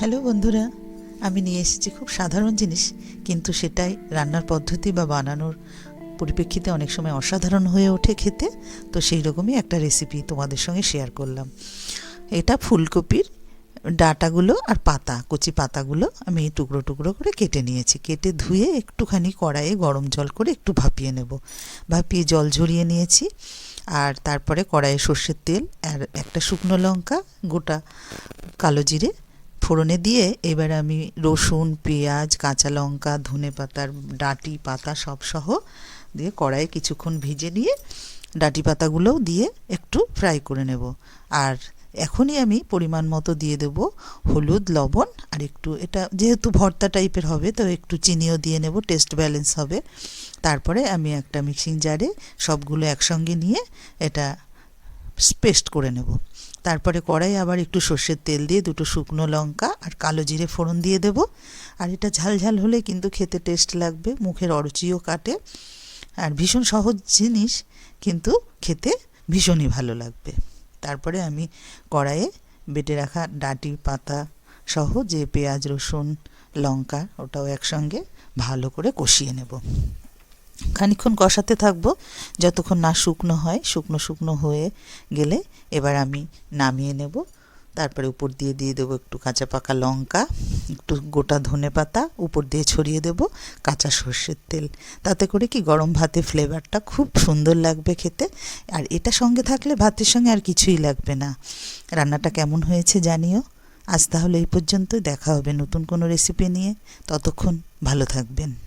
Hello বন্ধুরা, আমি নিয়ে এসেছি খুব সাধারণ জিনিস, কিন্তু সেটাই রান্নার পদ্ধতি বা বানানোর পরিপ্রেক্ষিতে অনেক সময় অসাধারণ হয়ে ওঠে খেতে, তো সেই রকমই একটা রেসিপি তোমাদের সঙ্গে শেয়ার করলাম। এটা ফুলকপির ডাটাগুলো আর পাতা, কচি পাতাগুলো আমি টুকরো টুকরো করে কেটে নিয়েছি। কেটে ধুয়ে একটুখানি কড়াইয়ে গরম জল করে একটু ভাপিয়ে নেব। ভাপিয়ে জল ঝরিয়ে নিয়েছি, আর তারপরে কড়াইয়ে সর্ষের তেল আর একটা শুকনো লঙ্কা, গোটা কালো জিরে ফোড়নে দিয়ে এবার আমি রসুন, পেঁয়াজ, কাঁচা লঙ্কা, ধনে পাতার ডাঁটি পাতা সব সহ দিয়ে কড়াইয়ে কিছুক্ষণ ভিজে নিয়ে ডাঁটি পাতাগুলোও দিয়ে একটু ফ্রাই করে নেব। আর এখনই আমি পরিমাণ মতো দিয়ে দেব হলুদ, লবণ, আর একটু এটা যেহেতু ভর্তা টাইপের হবে, তো একটু চিনিও দিয়ে নেব টেস্ট ব্যালেন্স হবে। তারপরে আমি একটা মিক্সিং জারে সবগুলো একসঙ্গে নিয়ে এটা পেস্ট করে নেব। তারপরে কড়াই আবার একটু সর্ষের তেল দিয়ে দুটো শুকনো লঙ্কা আর কালো জিরে ফোড়ন দিয়ে দেব। আর এটা ঝাল ঝাল হলে কিন্তু খেতে টেস্ট লাগবে, মুখের অরুচিও কাটে। আর ভীষণ সহজ জিনিস, কিন্তু খেতে ভীষণই ভালো লাগবে। তারপরে আমি কড়াইয়ে বেটে রাখা ডাঁটি পাতা সহ যে পেঁয়াজ, রসুন, লঙ্কা ওটাও একসঙ্গে ভালো করে কষিয়ে নেব। খানিক্ষণ কষাতে থাকব, যতক্ষণ না শুকনো হয়, শুকনো শুকনো হয়ে গেলে এবার আমি নামিয়ে নেব। তারপরে উপর দিয়ে দিয়ে দেবো একটু কাঁচা পাকা লঙ্কা, একটু গোটা ধনে পাতা, উপর দিয়ে ছড়িয়ে দেব কাঁচা সর্ষের তেল। তাতে করে কি গরম ভাতে ফ্লেভারটা খুব সুন্দর লাগবে খেতে। আর এটা সঙ্গে থাকলে ভাতের সঙ্গে আর কিছুই লাগবে না। রান্নাটা কেমন হয়েছে জানিও। আজ তাহলে এই পর্যন্ত দেখা হবে নতুন কোনো রেসিপি নিয়ে। ততক্ষণ ভালো থাকবেন।